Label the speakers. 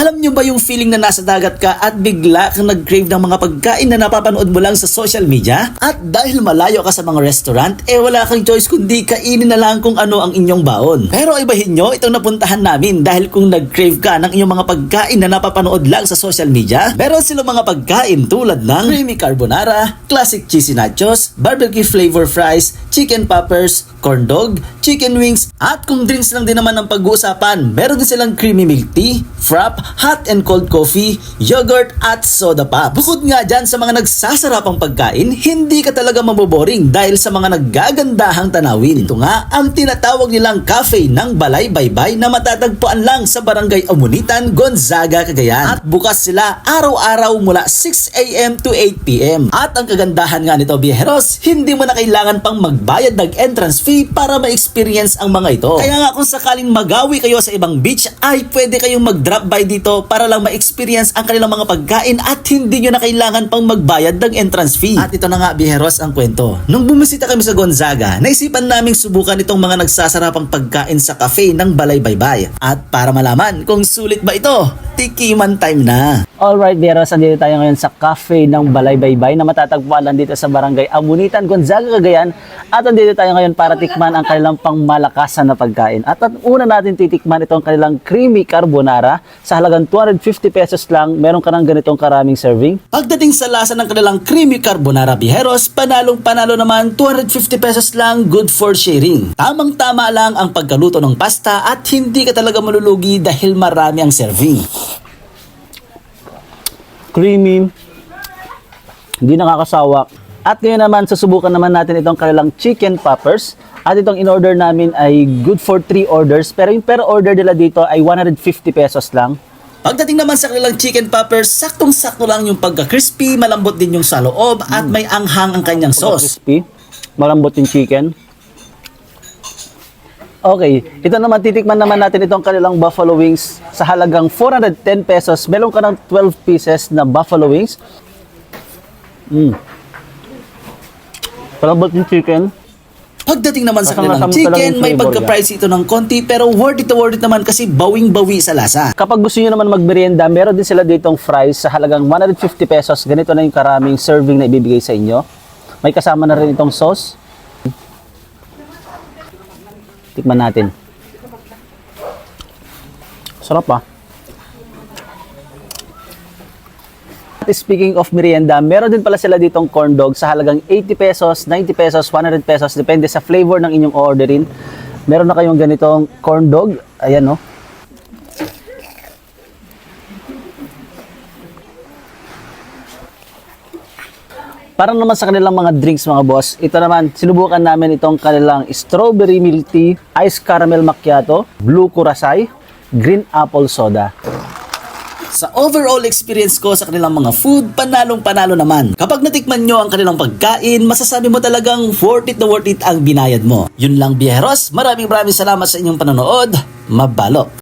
Speaker 1: Alam nyo ba yung feeling na nasa dagat ka at bigla kang nag-crave ng mga pagkain na napapanood mo lang sa social media? At dahil malayo ka sa mga restaurant, eh wala kang choice kundi kainin na lang kung ano ang inyong baon. Pero ibahin nyo itong napuntahan namin dahil kung nag-crave ka ng inyong mga pagkain na napapanood lang sa social media, meron silang mga pagkain tulad ng creamy carbonara, classic cheesy nachos, barbecue flavor fries, chicken poppers, corn dog, chicken wings, at kung drinks lang din naman ang pag-uusapan, meron din silang creamy milk tea, frap, hot and cold coffee, yogurt, at soda pop. Bukod nga dyan sa mga nagsasarapang pagkain, hindi ka talaga maboboring dahil sa mga naggagandahang tanawin. Ito nga ang tinatawag nilang cafe ng Balay Baybay na matatagpuan lang sa Barangay Amunitan, Gonzaga, Cagayan. At bukas sila araw-araw mula 6am to 8pm. At ang kagandahan nga nito, Bieheros, hindi mo na kailangan pang magbayad ng entrance fee para ma-experience ang mga ito. Kaya nga kung sakaling magawi kayo sa ibang beach, ay pwede kayong mag-drop by dito para lang ma-experience ang kanilang mga pagkain at hindi nyo na kailangan pang magbayad ng entrance fee. At ito na nga, Bieheros, ang kwento. Nung bumisita kami sa Gonzaga, naisipan naming subukan itong mga nagsasarapang pagkain sa cafe ng Balay Baybay. At para malaman kung sulit ba ito, tikiman time na.
Speaker 2: Alright, Bieros, andito tayo ngayon sa cafe ng Balay Baybay na matatagpuan lang dito sa barangay Amunitan, Gonzaga, Cagayan. At andito tayo ngayon para tikman ang kanilang pangmalakasan na pagkain. At at una natin titikman itong kanilang creamy carbonara sa halagang 250 pesos lang. Meron ka ng ganitong karaming serving.
Speaker 1: Pagdating sa lasa ng kanilang creamy carbonara biheros, panalong panalo naman 250 pesos lang good for sharing. Tamang tama lang ang pagkaluto ng pasta at hindi ka talaga malulugi dahil marami ang serving.
Speaker 2: Creamy, hindi nakakasawa. At ngayon naman, susubukan naman natin itong kanilang chicken poppers. At itong in-order namin ay good for 3 orders. Pero yung per order nila dito ay 150 pesos lang.
Speaker 1: Pagdating naman sa kanilang chicken poppers, saktong-sakto lang yung pagka-crispy, malambot din yung sa loob at may anghang ang kanyang sauce.
Speaker 2: Crispy. Malambot yung chicken. Okay, ito naman titikman naman natin itong kanilang buffalo wings sa halagang 410 pesos. Meron ka ng 12 pieces na buffalo wings. Mm. Malambot yung chicken.
Speaker 1: Pagdating naman sa kanilang chicken, may
Speaker 2: flavor
Speaker 1: pagka-pricey ito ng konti pero worth it to worth it naman kasi bawing-bawi sa lasa.
Speaker 2: Kapag gusto niyo naman magmerienda, meron din sila ditong fries sa halagang 150 pesos. Ganito na yung karaming serving na ibibigay sa inyo. May kasama na rin itong sauce. Tikman natin. Sarap ah. Speaking of merienda, meron din pala sila ditong corn dog sa halagang 80 pesos, 90 pesos, 100 pesos, depende sa flavor ng inyong orderin. Meron na kayong ganitong corn dog. Ayan no. Para naman sa kanilang mga drinks mga boss, ito naman, sinubukan namin itong kanilang strawberry milk tea, ice caramel macchiato, blue curacay, green apple soda.
Speaker 1: Sa overall experience ko sa kanilang mga food, panalong panalo naman. Kapag natikman nyo ang kanilang pagkain, masasabi mo talagang worth it na worth it ang binayad mo. Yun lang biyeros, maraming maraming salamat sa inyong panonood. Mabalo!